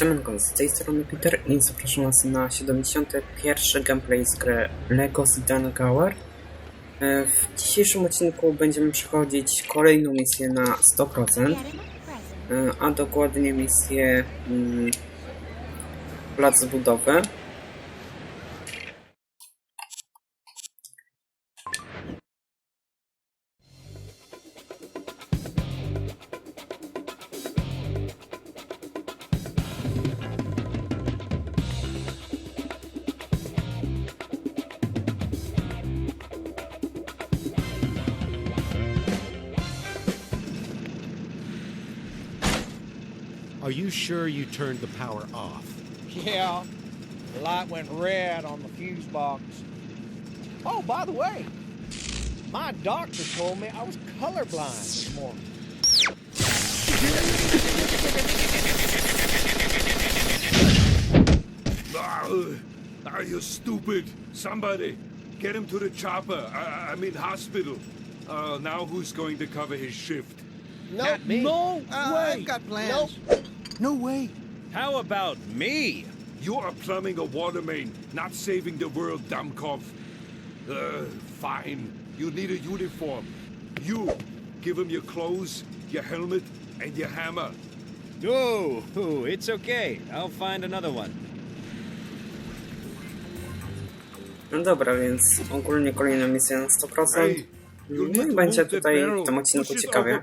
Siemanko, z tej strony Peter i zapraszam Was na 71. gameplay z gry LEGO Zidane Gower. E, W dzisiejszym odcinku będziemy przechodzić kolejną misję na 100%, e, a dokładnie misję mm, Plac Budowy. Are you sure you turned the power off? Yeah, the light went red on the fuse box. Oh, by the way, my doctor told me I was colorblind this morning. Ah, Are you stupid? Somebody, get him to the chopper. I, I mean hospital. Uh, now who's going to cover his shift? No, Not me. No Uh, way. I've got plans. Nope. No way. How about me? You are plumbing a water main, not saving the world, Damkov. Uh, fine. You need a uniform. You, give him your clothes, your helmet, and your hammer. No, oh, it's okay. I'll find another one. No dobra, więc ogólnie kolejna misja na 100%. Hey, you No need i to będzie move that tutaj barrel. w tym odcinku ciekawie.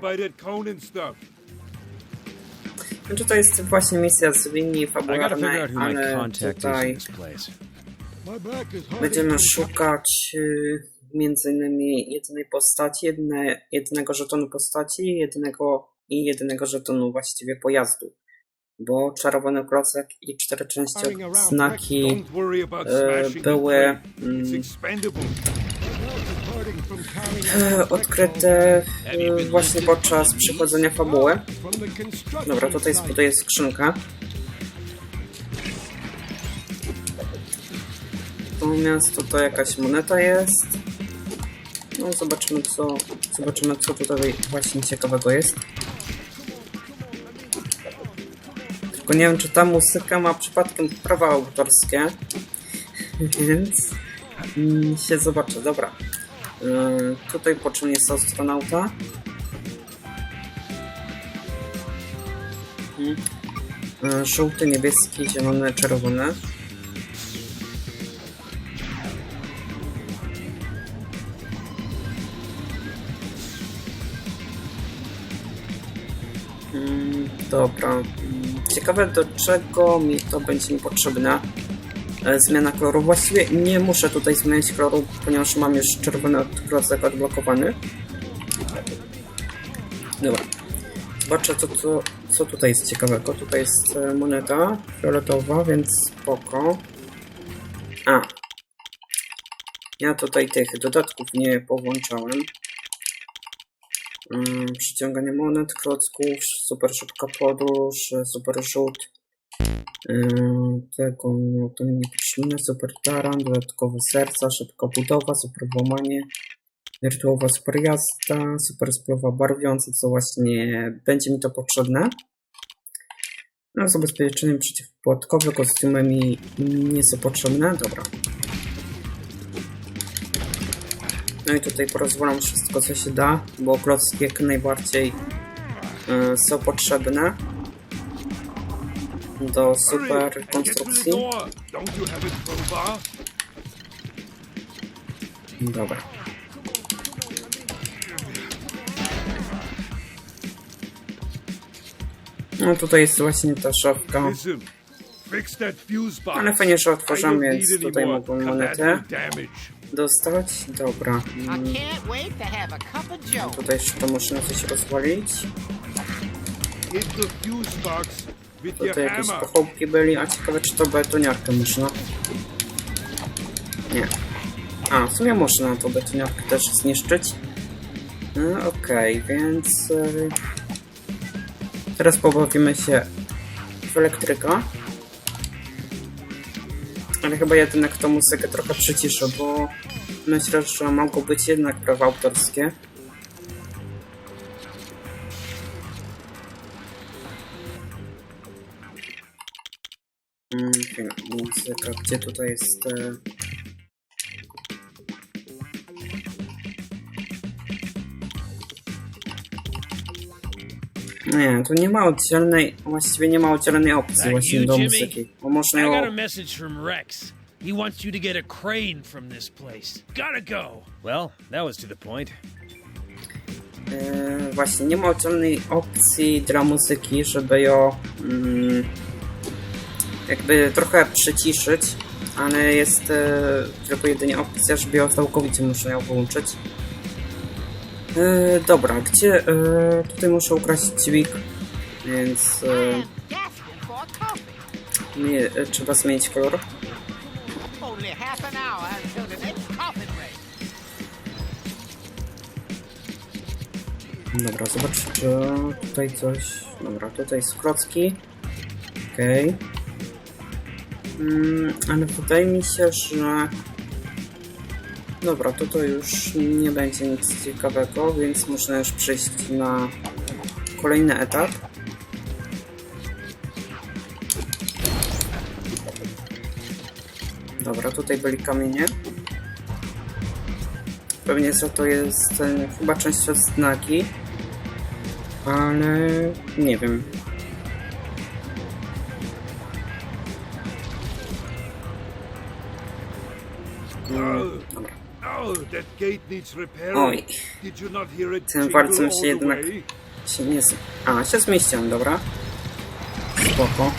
Znaczy to jest właśnie misja z linii fabularnej, ale tutaj Będziemy szukać y, między innymi jedynej postaci, jedne, jednego żetonu postaci, jednego i jedynego żetonu właściwie pojazdu. Bo czerwony klocek i cztery części znaki e, the były mm, odkryte e, właśnie podczas przechodzenia fabuły. Dobra, tutaj zbuduję skrzynkę. Natomiast tutaj jakaś moneta jest. No zobaczymy co, zobaczymy co tutaj właśnie ciekawego jest. Tylko nie wiem czy ta muzyka ma przypadkiem prawa autorskie. Więc mm, się zobaczę. Dobra. Yy, tutaj po czym jest astronauta. Mhm. Yy, Żółty, niebieski, zielony, czerwony. Mm, Dobra. Mm, Ciekawe do czego mi to będzie mi potrzebne. E, Zmiana koloru. Właściwie nie muszę tutaj zmieniać koloru, ponieważ mam już czerwony klocek odblokowany. Dobra. Zobaczę co, co, co tutaj jest ciekawego. Tutaj jest e, moneta fioletowa, więc spoko. A. Ja tutaj tych dodatków nie powłączałem. Mm, przyciąganie monet, klocków, super szybka podróż, e, super rzut. Tego no, to nie potrzebne. Super taran, dodatkowe serca, szybka budowa, super włamanie, wirtuowa super jazda, super spływa barwiąca, co właśnie będzie mi to potrzebne. No, zabezpieczenie przeciwpłatkowe, kostiumy mi nie są potrzebne. Dobra. No i tutaj porozwalam wszystko, co się da, bo klocki jak najbardziej yy, są potrzebne do super konstrukcji. Dobra. No tutaj jest właśnie ta szafka. Ale fajnie, że don't więc tutaj mogą damage. dostać. Dobra. Mm, can't wait to have a cup of joe. Tutaj jeszcze można coś rozwalić. Tutaj jakieś pochopki byli, a ciekawe czy to betoniarkę można. Nie. A, w sumie można tą betoniarkę też zniszczyć. No, Okej, więc... y, Teraz pobawimy się w elektryka. Ale chyba jednak tą muzykę trochę przyciszę, bo myślę, że mogą być jednak prawa autorskie. Muzyka, gdzie tutaj jest... E... Nie, tu nie ma oddzielnej, właściwie nie ma oddzielnej opcji właśnie do muzyki. Bo można I ją... got a message from Rex. He wants you to get a crane from this place. Gotta go. Well, that was to the point. E, właśnie, nie ma oddzielnej opcji dla muzyki, żeby ją mm, jakby trochę przyciszyć, ale jest e, tylko jedynie opcja, żeby ją całkowicie muszę ją wyłączyć. E, dobra, gdzie... E, tutaj muszę ukraść dźwig, więc e, nie, e, trzeba zmienić kolor. Dobra, zobacz, czy tutaj coś... Dobra, tutaj jest klocki. Okej. Mm, ale wydaje mi się, że... Dobra, tutaj już nie będzie nic ciekawego, więc można już przejść na kolejny etap. Dobra, tutaj byli kamienie. Pewnie co to jest e, chyba część odznaki, ale nie wiem. Oj, Did you not hear it tym jingle walcem all się jednak się nie... z- A, się zmieściłem, dobra. Spoko.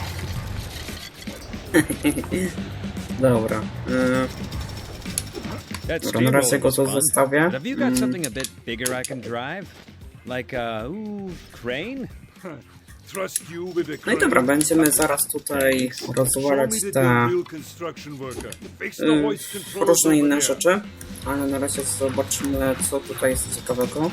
dobra. That Dobra, na razie go tu zostawię. Mm. No i dobra, będziemy zaraz tutaj rozwalać te y, różne inne rzeczy, ale na razie zobaczymy, co tutaj jest ciekawego.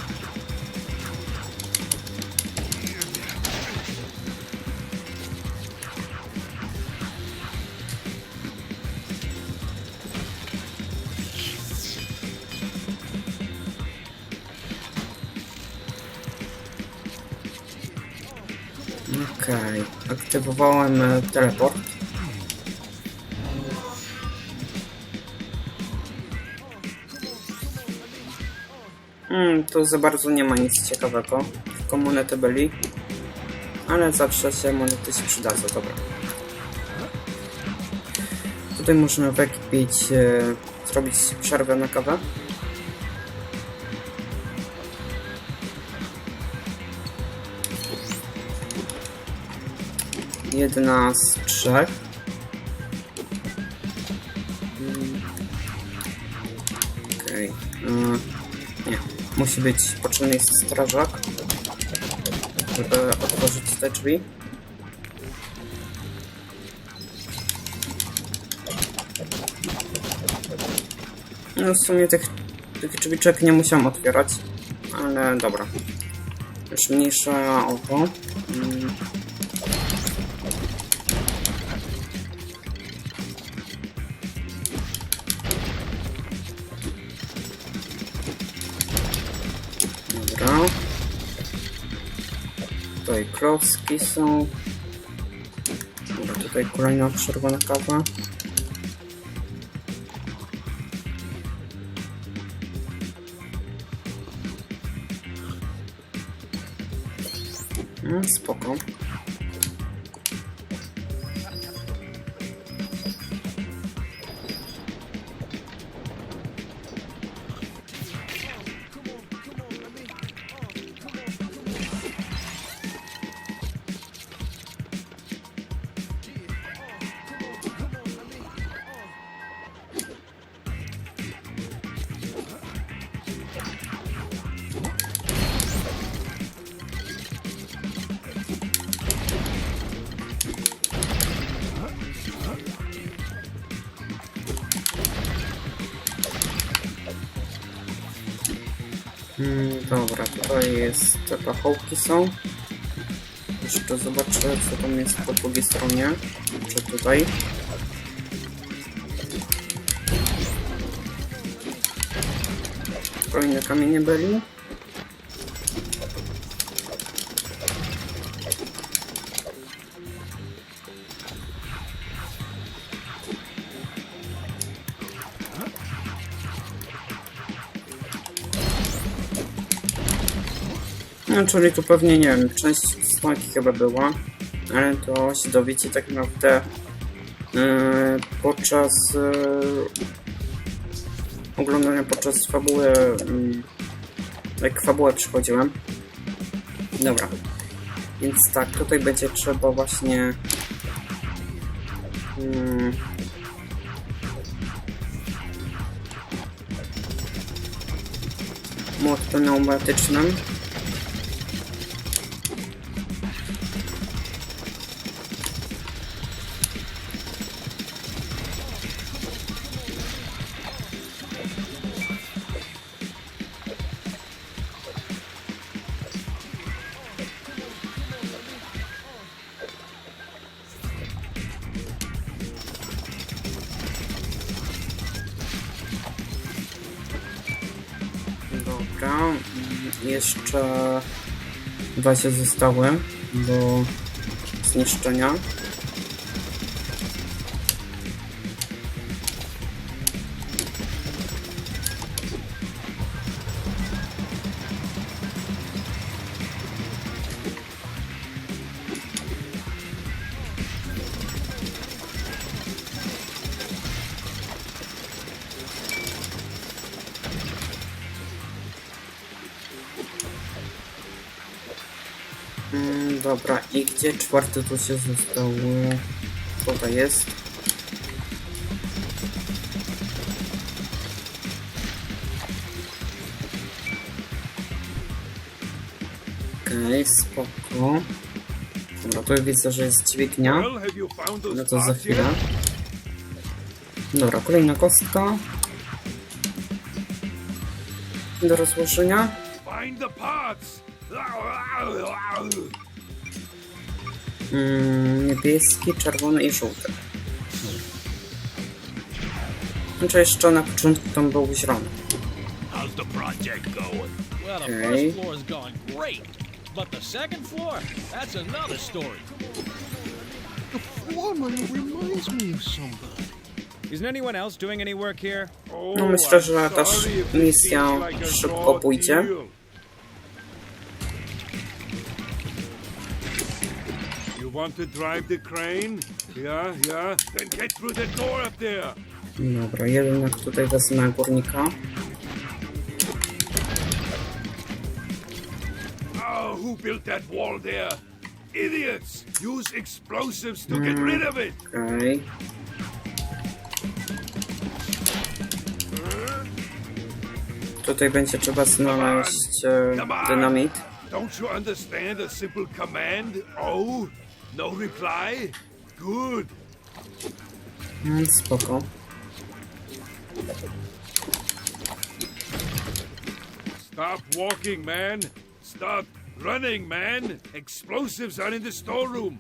Okej, aktywowałem e, teleport. Hmm, tu za bardzo nie ma nic ciekawego. Tylko monety byli. Ale zawsze się monety się przydadzą, dobra. Tutaj można wykpić, e, zrobić przerwę na kawę. Jedna z trzech. Okej. Mm, Nie. Musi być potrzebny jest strażak, żeby otworzyć te drzwi. No w sumie tych, tych drzwiczek nie musiałem otwierać, ale dobra. Już mniejsza o to. Tutaj są. Dobra, tutaj kolejna czerwona kawa. Mm, spoko. Tutaj jest te pachołki są. Jeszcze zobaczę, co tam jest po drugiej stronie. Czy tutaj. Kolejne kamienie byli. No, czyli tu pewnie, nie wiem, część słonki chyba była, ale to się dowiecie tak naprawdę yy, podczas yy, oglądania, podczas fabuły, yy, jak fabułę przychodziłem. Dobra. Więc tak, tutaj będzie trzeba właśnie mm, młot pneumatycznym. Dobra, jeszcze dwa się zostały do zniszczenia. Mm, dobra, i gdzie czwarty tu się został? Tutaj jest. Okej, spoko. Dobra, tu widzę, że jest dźwignia. No to za chwilę. Dobra, kolejna kostka. Do rozłożenia. Niebieski, czerwony i żółty. Znaczy jeszcze na początku tam był zielony. The the Okay. but the second floor, that's another story. Foreman reminds me of somebody. Isn't anyone else doing any work here? Oh, No myślę, że ta if it misja szybko pójdzie. Want to drive the crane? Yeah, yeah. Then get through the door up there. Dobra, jednak tutaj wezmę górnika. Oh, who built that wall there? Idiots! Use explosives to get rid of it. Okej. Tutaj będzie trzeba znaleźć e, dynamit. Don't you understand a simple command? Oh, no reply? Good. Mm, spoko. Stop walking, man. Stop running, man. Explosives are in the storeroom.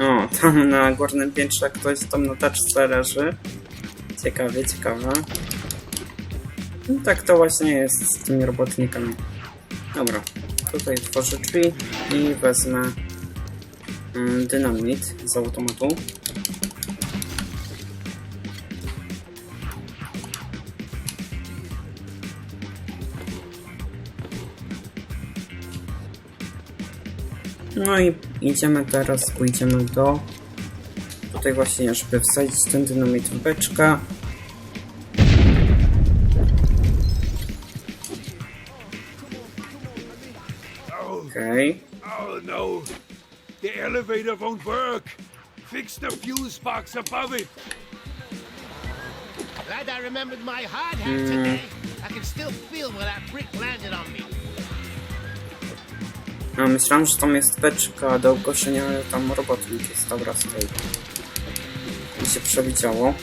O, tam na górnym piętrze ktoś tam na teczce leży. Ciekawe, ciekawe. No, tak to właśnie jest z tymi robotnikami. Dobra, tutaj otworzę drzwi i wezmę dynamit z automatu. No i idziemy teraz, pójdziemy do tutaj właśnie, żeby wsadzić ten dynamit w beczkę. Okej. oh no. The elevator won't work. Fix the fuse box above it. Glad I remembered my hard hat today. I can still feel where that brick landed on me. A myślałem, że tam jest beczka do ukoszenia, ale tam robotnik jest. Dobra, stoi. Mi się przewidziało.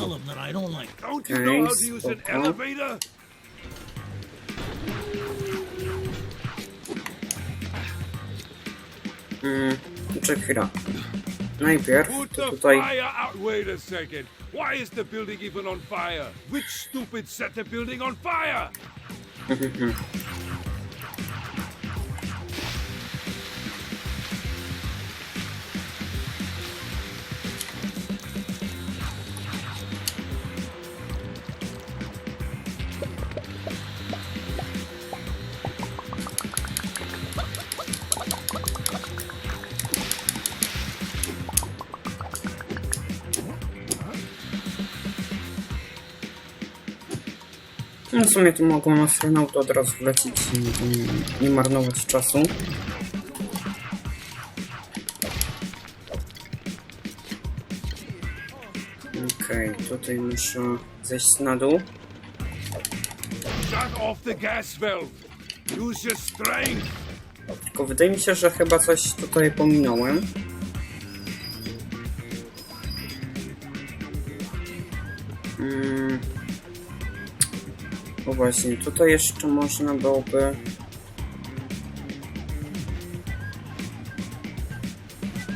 Tell him that I don't like Don't you know how Nice, to use an okay. elevator? Mm, czy chwila. Najpierw Put to the tutaj fire out. Wait a second. Why is the building even on fire? Which stupid set the building on fire? No w sumie tu mogą astronauty od razu wlecieć i, i nie marnować czasu. Okej, tutaj muszę zejść na dół. Tylko wydaje mi się, że chyba coś tutaj pominąłem. Właśnie, tutaj jeszcze można byłoby...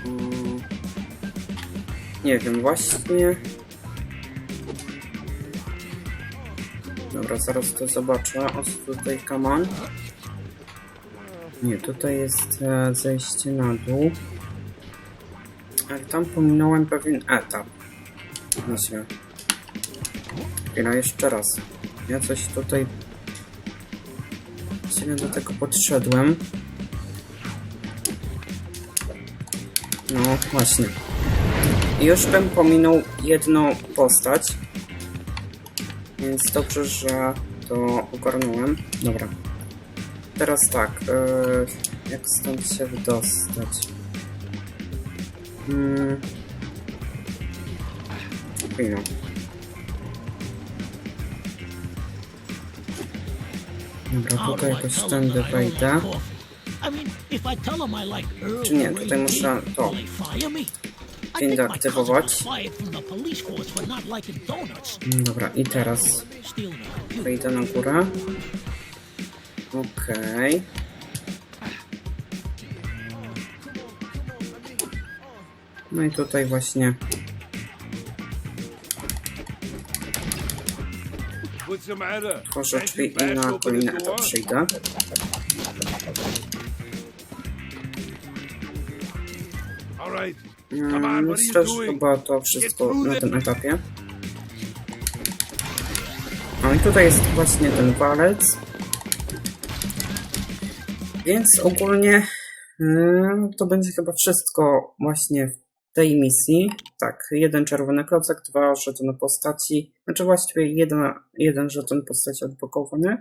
Mm. Nie wiem, właśnie... Dobra, zaraz to zobaczę. O tutaj kaman? Nie, tutaj jest e, zejście na dół. Ale tam pominąłem pewien etap. Myślę. Chwila, jeszcze raz. Ja coś tutaj... Właściwie do tego podszedłem. No, właśnie. Już bym pominął jedną postać. Więc dobrze, że to ogarnąłem. Dobra. Teraz tak, e, jak stąd się wydostać? Hmm. Chwila. Tell them I like Earl Czy nie, tutaj muszę to. cousin aktywować. Dobra, i teraz wejdę na górę. Okej. No i tutaj właśnie Can't drzwi i na etap door? przyjdę. Mm, Myślę, że chyba to wszystko na tym etapie. No i tutaj jest właśnie ten walec. Więc ogólnie mm, to będzie chyba wszystko właśnie w tej misji. Tak, jeden czerwony klocek, dwa żetony postaci, znaczy właściwie jeden, jeden żeton postaci odblokowany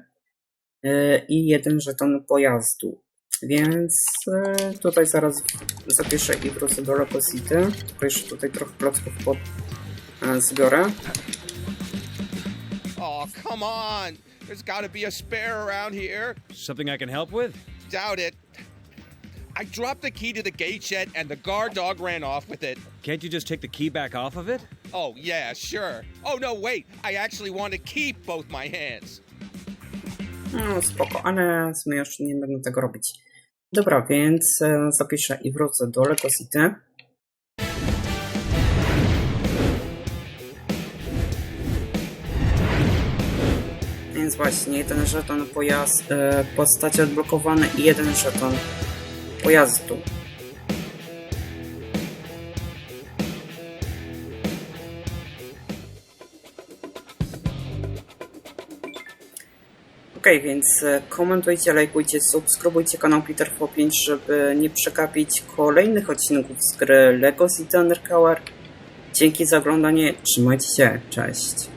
yy, i jeden żeton pojazdu. Więc e, tutaj zaraz zapiszę i wrócę do Loco City. Tylko jeszcze tutaj trochę klocków pod e, zbiorę. Oh, come on. There's got to be a spare around here. Something I can help with? Doubt it. I dropped the key to the gate shed and the guard dog ran off with it. Can't you just take the key back off of it? Oh, yeah, sure. Oh, no, wait. I actually want to keep both my hands. No spoko, ale w sumie już nie będę tego robić. Dobra, więc e, zapiszę i wrócę do Loco City. Więc właśnie, jeden żeton pojazd, e, postaci odblokowany i jeden żeton pojazdu. Okej, więc e, komentujcie, lajkujcie, subskrybujcie kanał Peter 5 żeby nie przekapić kolejnych odcinków z gry LEGO City Undercover. Dzięki za oglądanie, trzymajcie się, cześć.